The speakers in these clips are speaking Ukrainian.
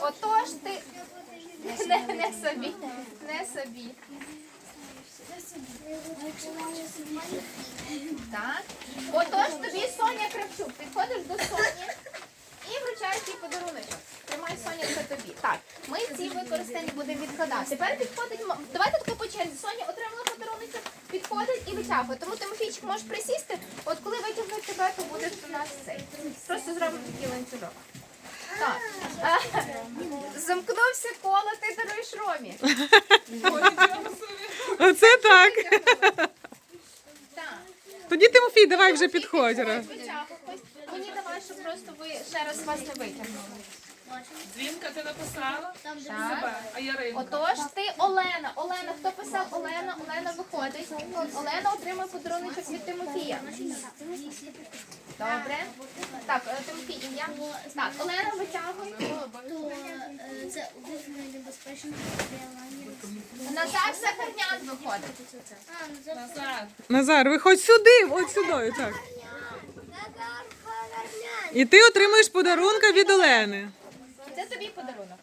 Отож ти не, не собі, не собі. Так. Отож тобі Соня Кравчук. Підходиш до Соні і вручаєш їй подарунок. Тримай Соня, це тобі. Так, ми ці використані будемо відкладати. Тепер підходить. Давайте тако по черзі. Соня отримала подарунок, підходить і витягує. Тому Тимофійчик можеш присісти. От коли витягнуть тебе, то буде у нас цей. Просто зробимо такий ланцюжок. Так. Замкнувся коло, ти даруєш Ромі. Оце так. Так. Тоді Тимофій, давай вже підходь. Мені давай, щоб просто ви ще раз вас не витягнули. Дзвінка ти написала? Так. А Яринка? Отож, ти Олена. Олена, хто писав Олена? Олена виходить. Олена отримує подаруночок від Тимофія. Добре. Так, е, Тимофій, ім'я. Так, Олена, витягуй. То е, це небезпечно Назар Сахарнян виходить. Назад. Назар, виходь сюди, от сюди. Так. І ти отримуєш подарунка від Олени. Це тобі подарунок.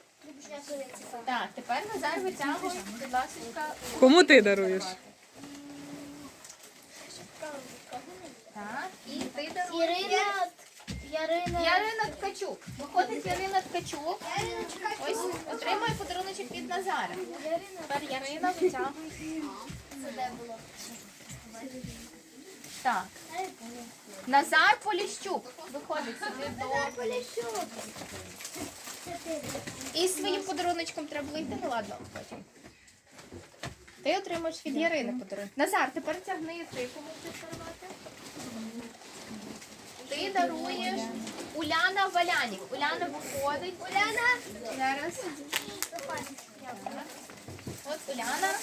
Так, тепер Назар витягуй, будь ласка. Кому ти даруєш? Так, і ти даруєш. Ірина. Ярина. Ярина Ткачук. Виходить Ярина Ткачук. Ось отримує подаруночок від Назара. Тепер Ярина витягує. Це де було? Так. Назар Поліщук виходить сюди до. І своїм подаруночком треба було йти, ну ладно, потім. Ти отримаєш від Ярини подарунок. Назар, тепер тягни ти кому будеш дарувати. Ти даруєш Уляна Валянік. Уляна виходить. Уляна. Зараз. От Уляна.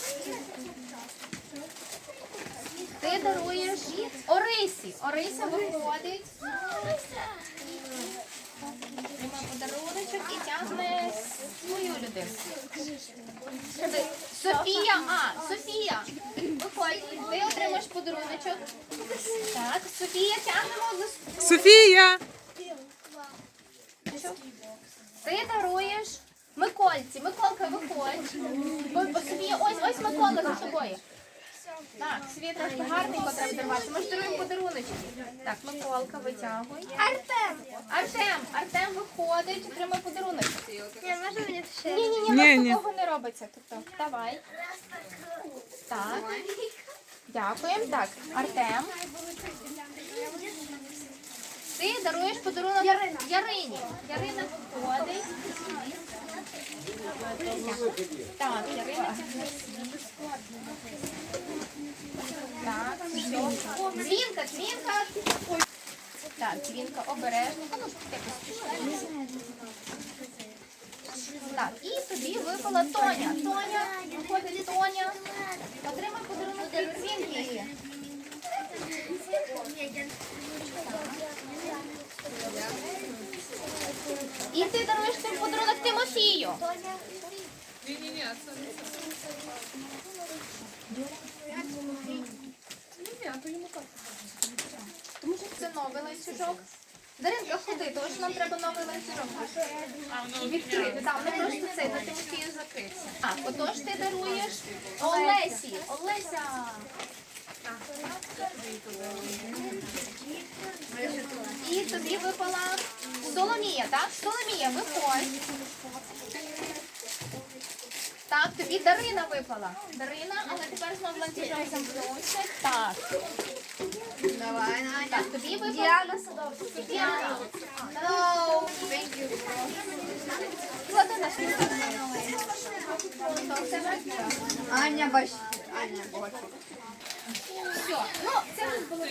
Ти даруєш Орисі. Орися виходить подаруночок і тягне свою Софія, а, Софія, виходь, ти отримаєш подаруночок. Так, Софія, тягнемо листку. Софія! Ти даруєш Микольці. Миколка, виходь. Бо Софія, ось, ось Микола за тобою. Так, Софія трошки гарненько треба дарувати. Ми ж даруємо подаруночки. Так, Миколка, витягуй. Артем! Артем! Артем виходить, отримає подарунок. Я можу мені ще? Ні, ні, ні, Ні, у ні. нас такого не робиться. Тобто, давай. Так. Дякуємо. Так, Артем. Ти даруєш подарунок Ярині. Ярина виходить. Так, Ярина. Так? Дзвінка, дзвінка. Так, дзвінка обережно. Ну. Так, і тобі випала Тоня. Тоня, виходить Тоня. Отримай подарунок від дзвінки. І ти даруєш цей подарунок Тимофію. Ні-ні-ні, це не це. Ні, то йому так. Тому що це новий ланцюжок. Даринка, ходи, тому що нам треба новий ланцюжок. Відкрити. Так, не просто цей, на Тимофію закрився. Так, отож ти даруєш Олесі. Олеся. І тобі випала Соломія, так? Соломія, виходь. Так, тобі Дарина випала. Дарина, але тепер знову ланцюжок замкнувся. Так. Давай, Надя. Так, тобі випала. Діана Садовська. Діана. No, thank you. Клади на стіл. Аня Баш... Аня Бочик. Все. Ну, це було